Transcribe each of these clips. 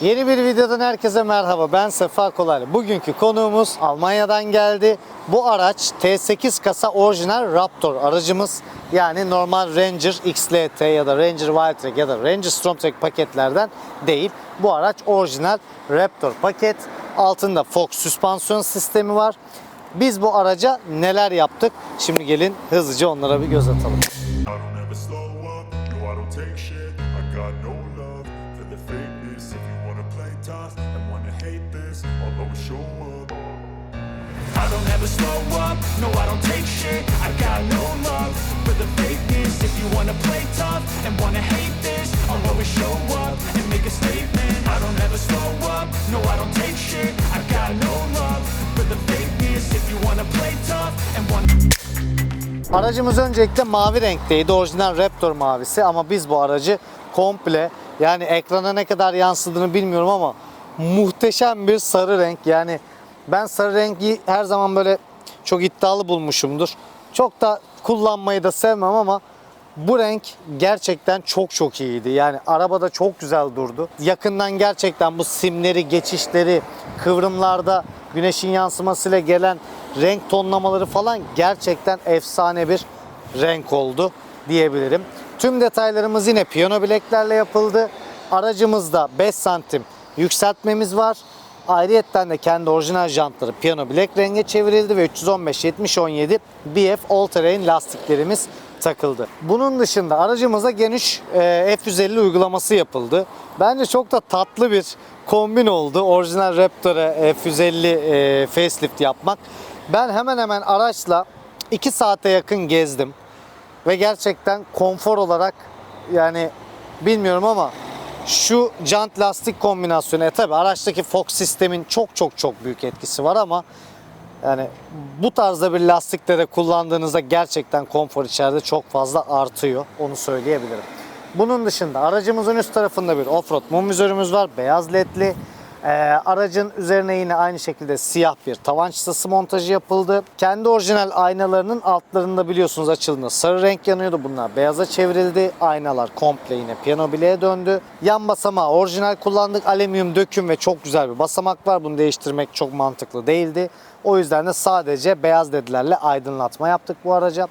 Yeni bir videodan herkese merhaba. Ben Sefa Kolaylı. Bugünkü konuğumuz Almanya'dan geldi. Bu araç T8 kasa orijinal Raptor aracımız. Yani normal Ranger XLT ya da Ranger Wildtrak ya da Ranger Stormtrack paketlerden değil. Bu araç orijinal Raptor paket. Altında Fox süspansiyon sistemi var. Biz bu araca neler yaptık? Şimdi gelin hızlıca onlara bir göz atalım. I fakeness If you wanna play tough and wanna hate this I'll always show up. I don't ever slow up, no I don't take shit I got no love for the fakeness. If you wanna play tough and wanna hate this I'll always show up and make a statement. I don't ever slow up, no I don't take shit I got no love for the fakeness. If you wanna play tough and wanna Aracımız öncelikle mavi renkteydi. Orijinal Raptor mavisi ama biz bu aracı komple yani ekrana ne kadar yansıdığını bilmiyorum ama muhteşem bir sarı renk. Yani ben sarı rengi her zaman böyle çok iddialı bulmuşumdur. Çok da kullanmayı da sevmem ama bu renk gerçekten çok çok iyiydi. Yani arabada çok güzel durdu. Yakından gerçekten bu simleri, geçişleri, kıvrımlarda güneşin yansımasıyla gelen renk tonlamaları falan gerçekten efsane bir renk oldu diyebilirim. Tüm detaylarımız yine piyano bileklerle yapıldı. Aracımızda 5 santim yükseltmemiz var. Ayrıyetten de kendi orijinal jantları piyano bilek renge çevrildi ve 315-70-17 BF All Terrain lastiklerimiz takıldı. Bunun dışında aracımıza geniş e, F150 uygulaması yapıldı. Bence çok da tatlı bir kombin oldu. Orijinal Raptor'a F150 e, facelift yapmak. Ben hemen hemen araçla 2 saate yakın gezdim. Ve gerçekten konfor olarak yani bilmiyorum ama şu jant lastik kombinasyonu e tabi araçtaki Fox sistemin çok çok çok büyük etkisi var ama yani bu tarzda bir lastikte de kullandığınızda gerçekten konfor içeride çok fazla artıyor. Onu söyleyebilirim. Bunun dışında aracımızın üst tarafında bir offroad mum vizörümüz var. Beyaz ledli. Ee, aracın üzerine yine aynı şekilde siyah bir tavan çıtası montajı yapıldı. Kendi orijinal aynalarının altlarında biliyorsunuz açıldığında sarı renk yanıyordu. Bunlar beyaza çevrildi. Aynalar komple yine piyano bileğe döndü. Yan basamağı orijinal kullandık. Alüminyum döküm ve çok güzel bir basamak var. Bunu değiştirmek çok mantıklı değildi. O yüzden de sadece beyaz ledlerle aydınlatma yaptık bu araca.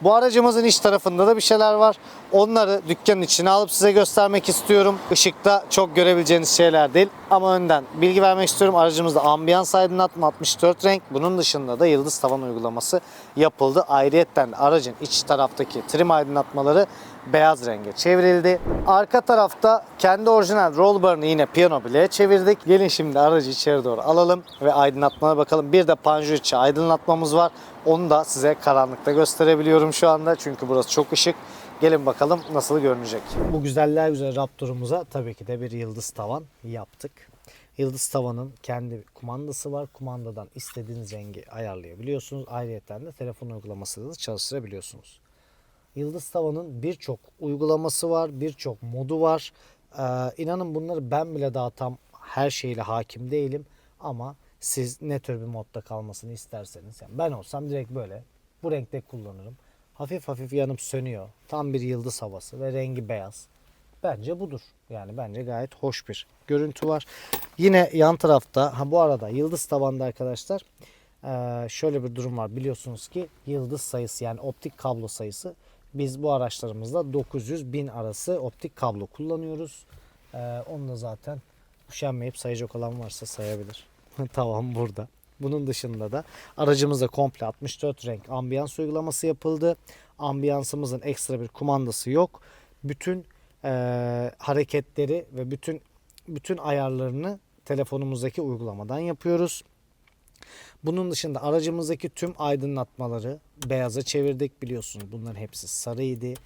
Bu aracımızın iç tarafında da bir şeyler var. Onları dükkanın içine alıp size göstermek istiyorum. Işıkta çok görebileceğiniz şeyler değil. Ama önden bilgi vermek istiyorum. Aracımızda ambiyans aydınlatma 64 renk. Bunun dışında da yıldız tavan uygulaması yapıldı. Ayrıyetten aracın iç taraftaki trim aydınlatmaları beyaz renge çevrildi. Arka tarafta kendi orijinal roll barını yine piyano bileğe çevirdik. Gelin şimdi aracı içeri doğru alalım ve aydınlatmalara bakalım. Bir de panjur içi aydınlatmamız var. Onu da size karanlıkta gösterebiliyorum şu anda. Çünkü burası çok ışık. Gelin bakalım nasıl görünecek. Bu güzeller güzel Raptor'umuza tabii ki de bir yıldız tavan yaptık. Yıldız tavanın kendi kumandası var. Kumandadan istediğiniz rengi ayarlayabiliyorsunuz. Ayrıca de telefon uygulamasıyla da çalıştırabiliyorsunuz. Yıldız Tava'nın birçok uygulaması var, birçok modu var. Ee, inanın bunları ben bile daha tam her şeyle hakim değilim. Ama siz ne tür bir modda kalmasını isterseniz. Yani ben olsam direkt böyle bu renkte kullanırım. Hafif hafif yanıp sönüyor. Tam bir yıldız havası ve rengi beyaz. Bence budur. Yani bence gayet hoş bir görüntü var. Yine yan tarafta ha bu arada yıldız tavanda arkadaşlar şöyle bir durum var. Biliyorsunuz ki yıldız sayısı yani optik kablo sayısı biz bu araçlarımızda 900-1000 arası optik kablo kullanıyoruz. Onu da zaten üşenmeyip sayacak olan varsa sayabilir. tamam burada. Bunun dışında da aracımızda komple 64 renk ambiyans uygulaması yapıldı. Ambiyansımızın ekstra bir kumandası yok. Bütün eee, hareketleri ve bütün bütün ayarlarını telefonumuzdaki uygulamadan yapıyoruz. Bunun dışında aracımızdaki tüm aydınlatmaları beyaza çevirdik biliyorsunuz. Bunların hepsi sarıydı.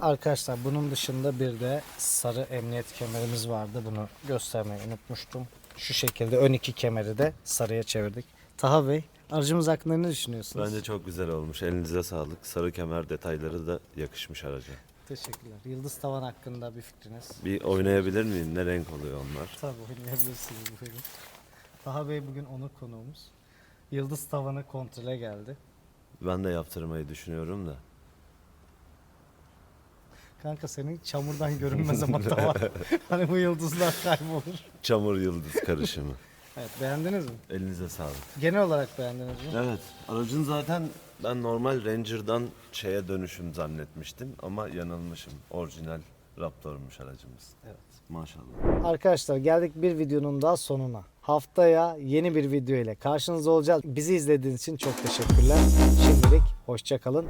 Arkadaşlar bunun dışında bir de sarı emniyet kemerimiz vardı. Bunu göstermeyi unutmuştum. Şu şekilde ön iki kemeri de sarıya çevirdik. Taha Bey aracımız hakkında ne düşünüyorsunuz? Bence çok güzel olmuş. Elinize sağlık. Sarı kemer detayları da yakışmış araca. Teşekkürler. Yıldız tavan hakkında bir fikriniz? Bir oynayabilir miyim? Ne renk oluyor onlar? Tabii oynayabilirsiniz buyurun. Taha Bey bugün onur konuğumuz. Yıldız tavanı kontrole geldi. Ben de yaptırmayı düşünüyorum da. Kanka senin çamurdan görünmez ama tamam. hani bu yıldızlar kaybolur. Çamur yıldız karışımı. Evet beğendiniz mi? Elinize sağlık. Genel olarak beğendiniz mi? Evet, aracın zaten ben normal Ranger'dan şeye dönüşüm zannetmiştim ama yanılmışım. Orijinal Raptor'muş aracımız. Evet. Maşallah. Arkadaşlar geldik bir videonun daha sonuna. Haftaya yeni bir video ile karşınızda olacağız. Bizi izlediğiniz için çok teşekkürler. Şimdilik hoşçakalın.